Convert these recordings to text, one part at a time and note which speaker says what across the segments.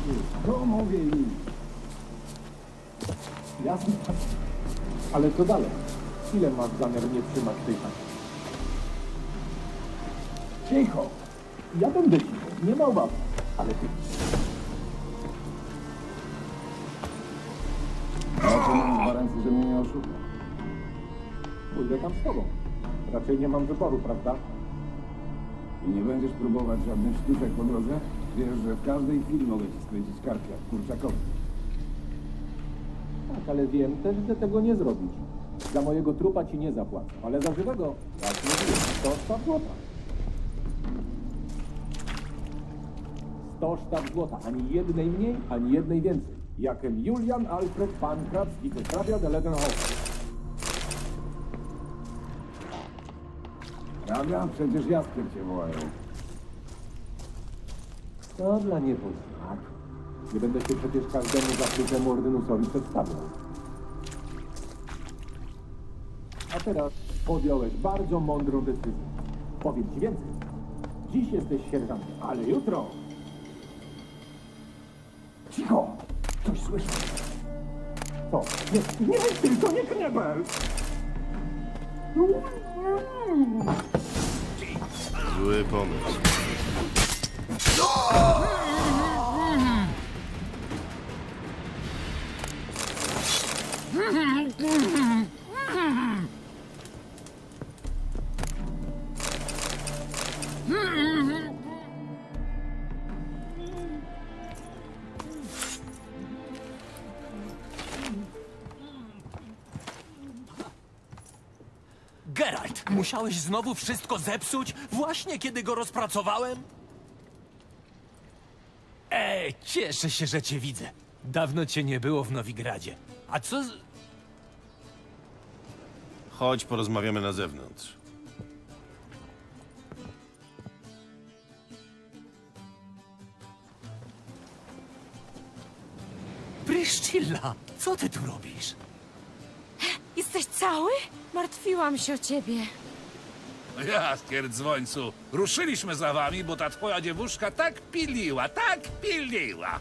Speaker 1: ty? To mówię im.
Speaker 2: Jasne. Ale co dalej? Ile masz zamiar mnie trzymać tej chacie? Cicho! Ja będę cicho, nie ma obawy. Ale ty...
Speaker 1: A to mam gwarancję, że mnie nie oszuka.
Speaker 2: Pójdę tam z tobą. Raczej nie mam wyboru, prawda?
Speaker 1: I nie będziesz próbować żadnych sztuczek po drodze? Wiesz, że w każdej chwili mogę ci skręcić jak kurczakowi.
Speaker 2: Tak, ale wiem też, że tego nie zrobisz. Za mojego trupa ci nie zapłacę, ale za żywego, jak mówiłem, to sztab złota. 100 sztab złota, ani jednej mniej, ani jednej więcej. Jakem Julian Alfred Pankrat i wyprawia de Ledenhof.
Speaker 1: Prawda? Przecież Jaskier cię wołają.
Speaker 2: To dla niebo znak. Nie będę się przecież każdemu zakrytemu ordynusowi przedstawiał. A teraz podjąłeś bardzo mądrą decyzję. Powiem ci więcej. Dziś jesteś sierżantem, ale jutro... Cicho! Coś słyszę. Co? Nie, nie myśl tylko, nie knebel!
Speaker 3: Zły pomysł.
Speaker 4: Geralt, musiałeś znowu wszystko zepsuć, właśnie kiedy go rozpracowałem? Ej, cieszę się, że cię widzę. Dawno cię nie było w Nowigradzie. A co z...
Speaker 3: Chodź, porozmawiamy na zewnątrz.
Speaker 4: Pryszcilla, co ty tu robisz?
Speaker 5: Jesteś cały? Martwiłam się o ciebie.
Speaker 6: Jaskier, dzwońcu, ruszyliśmy za wami, bo ta twoja dziewuszka tak piliła, tak piliła.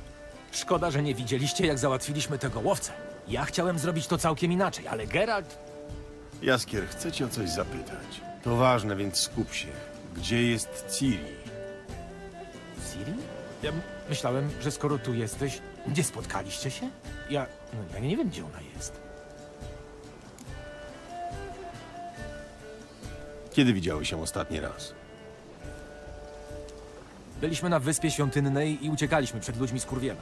Speaker 4: Szkoda, że nie widzieliście, jak załatwiliśmy tego łowcę. Ja chciałem zrobić to całkiem inaczej, ale Geralt...
Speaker 3: Jaskier, chcę cię o coś zapytać. To ważne, więc skup się. Gdzie jest Ciri?
Speaker 4: Ciri? Ja m- myślałem, że skoro tu jesteś, nie spotkaliście się? Ja... No, ja nie wiem, gdzie ona jest.
Speaker 3: Kiedy widziały się ostatni raz?
Speaker 4: Byliśmy na Wyspie Świątynnej i uciekaliśmy przed ludźmi z Kurwiela.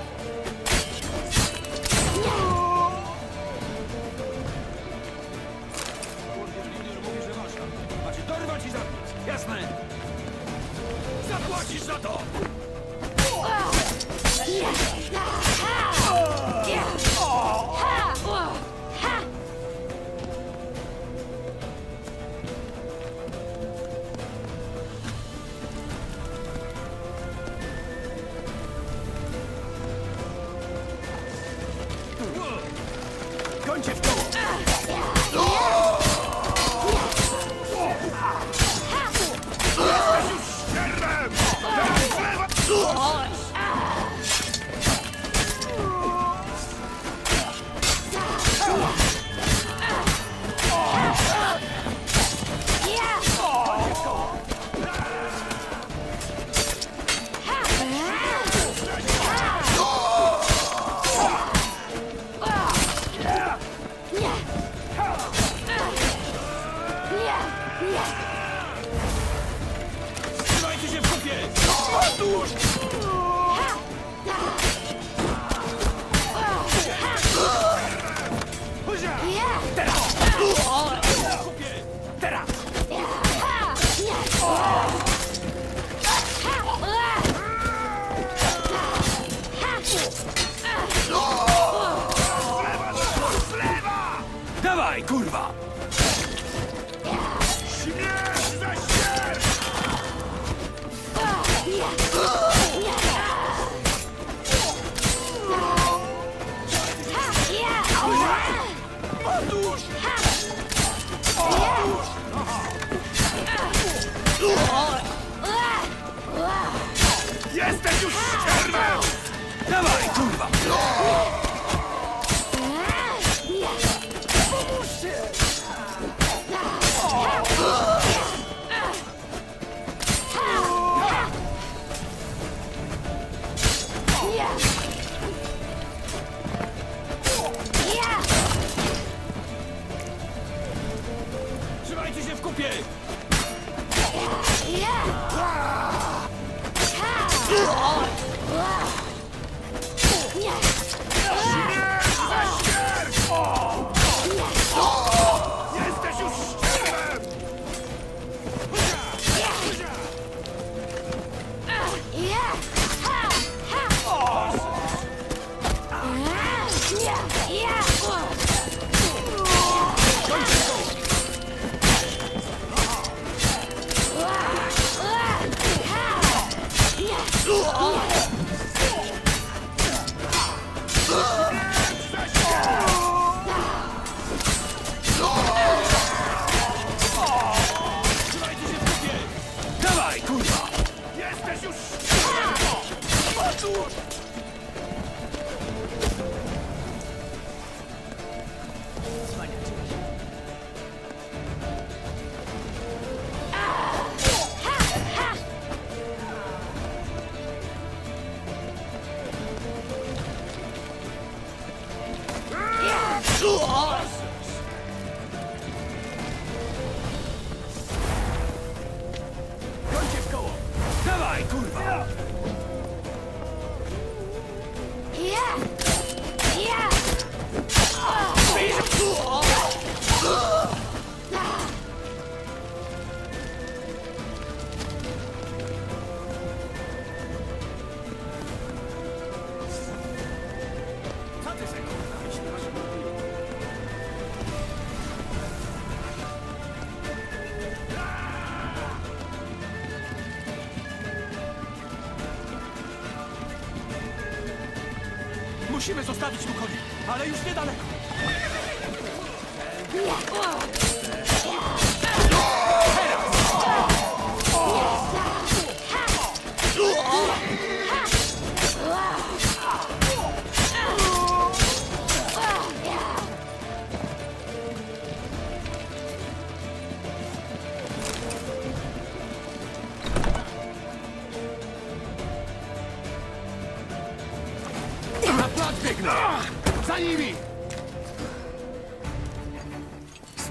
Speaker 4: Kończę w
Speaker 6: to us! Musimy zostawić konie, ale już niedaleko.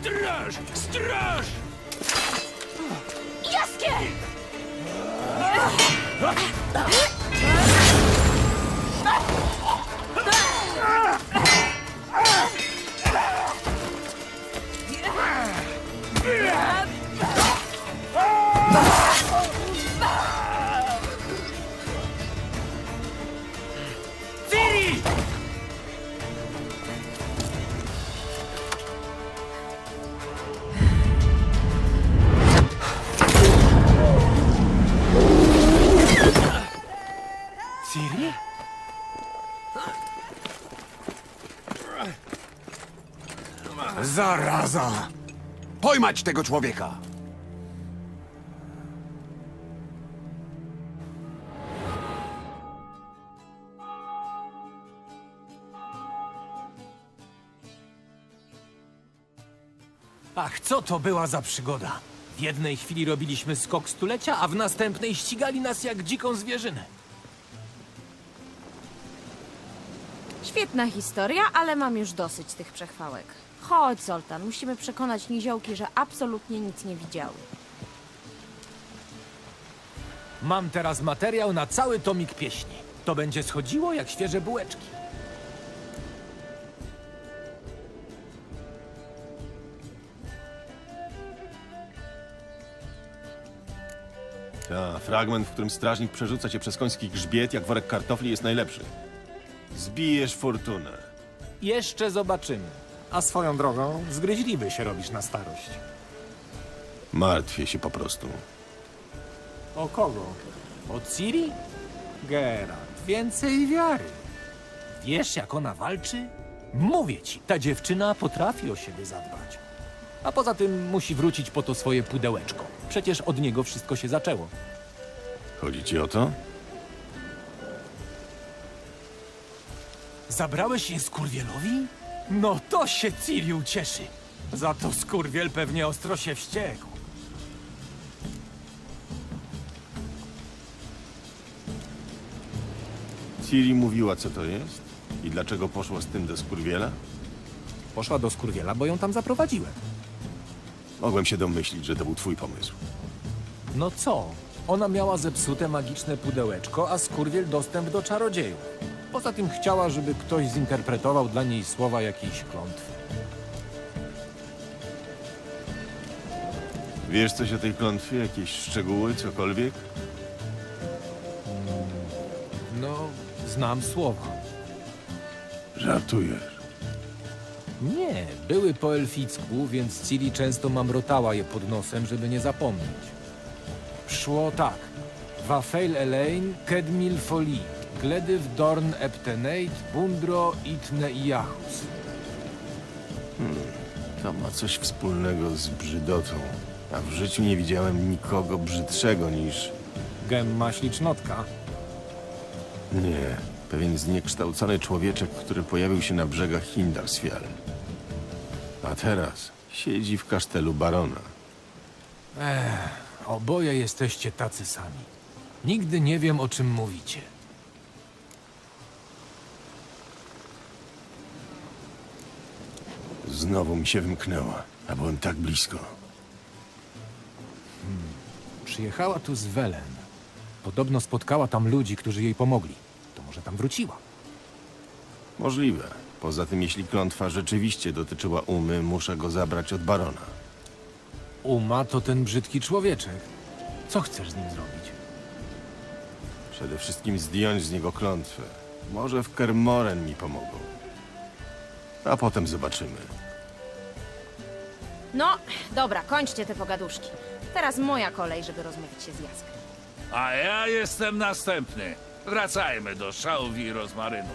Speaker 6: Straż! Straż!
Speaker 5: Jaskier!
Speaker 7: Zaraza! Pojmać tego człowieka!
Speaker 4: Ach, co to była za przygoda? W jednej chwili robiliśmy skok stulecia, a w następnej ścigali nas jak dziką zwierzynę.
Speaker 5: Świetna historia, ale mam już dosyć tych przechwałek. Chodź, Zoltan, musimy przekonać niziołki, że absolutnie nic nie widziały.
Speaker 4: Mam teraz materiał na cały tomik pieśni. To będzie schodziło jak świeże bułeczki.
Speaker 3: Ta, fragment, w którym strażnik przerzuca cię przez koński grzbiet jak worek kartofli jest najlepszy. Zbijesz fortunę.
Speaker 4: Jeszcze zobaczymy. A swoją drogą, zgryźliwy się robisz na starość.
Speaker 3: Martwię się po prostu.
Speaker 4: O kogo? O Ciri? Geralt, więcej wiary. Wiesz, jak ona walczy? Mówię ci, ta dziewczyna potrafi o siebie zadbać. A poza tym musi wrócić po to swoje pudełeczko. Przecież od niego wszystko się zaczęło.
Speaker 3: Chodzi ci o to?
Speaker 4: Zabrałeś je skurwielowi? No to się Ciri ucieszy. Za to skurwiel pewnie ostro się wściekł.
Speaker 3: Ciri mówiła, co to jest? I dlaczego poszła z tym do skurwiela?
Speaker 4: Poszła do skurwiela, bo ją tam zaprowadziłem.
Speaker 3: Mogłem się domyślić, że to był twój pomysł.
Speaker 4: No co? Ona miała zepsute magiczne pudełeczko, a skurwiel dostęp do czarodziejów. Poza tym chciała, żeby ktoś zinterpretował dla niej słowa jakiejś klątwy.
Speaker 3: Wiesz coś o tej klątwie? Jakieś szczegóły, cokolwiek?
Speaker 4: No, znam słowa.
Speaker 3: Żartujesz.
Speaker 4: Nie, były po elficku, więc Ciri często mamrotała je pod nosem, żeby nie zapomnieć. Szło tak. Wafel Elaine, Kedmil Foli, Gledyw Dorn Eptenate, Bundro Itne i Jachus.
Speaker 3: To ma coś wspólnego z brzydotą. A w życiu nie widziałem nikogo brzydszego niż...
Speaker 4: Gemma Ślicznotka.
Speaker 3: Nie, pewien zniekształcony człowieczek, który pojawił się na brzegach Hindarsfjall. A teraz siedzi w kasztelu barona.
Speaker 4: Oboje jesteście tacy sami. Nigdy nie wiem, o czym mówicie.
Speaker 3: Znowu mi się wymknęła, a byłem tak blisko.
Speaker 4: Przyjechała tu z Welen. Podobno spotkała tam ludzi, którzy jej pomogli. To może tam wróciła.
Speaker 3: Możliwe. Poza tym, jeśli klątwa rzeczywiście dotyczyła umy, muszę go zabrać od barona.
Speaker 4: Uma to ten brzydki człowieczek. Co chcesz z nim zrobić?
Speaker 3: Przede wszystkim zdjąć z niego klątwę. Może w Kermoren mi pomogą. A potem zobaczymy.
Speaker 5: No, dobra, kończcie te pogaduszki. Teraz moja kolej, żeby rozmówić się z Jaskrem.
Speaker 6: A ja jestem następny. Wracajmy do szałwi i rozmarynu.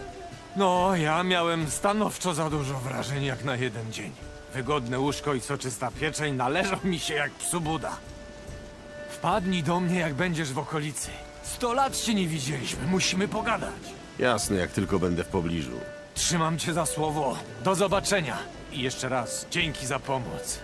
Speaker 4: No, ja miałem stanowczo za dużo wrażeń jak na jeden dzień. Wygodne łóżko i soczysta pieczeń należą mi się jak psu Buda. Wpadnij do mnie, jak będziesz w okolicy. Sto lat się nie widzieliśmy, musimy pogadać.
Speaker 3: Jasne, jak tylko będę w pobliżu.
Speaker 4: Trzymam cię za słowo. Do zobaczenia. I jeszcze raz, dzięki za pomoc.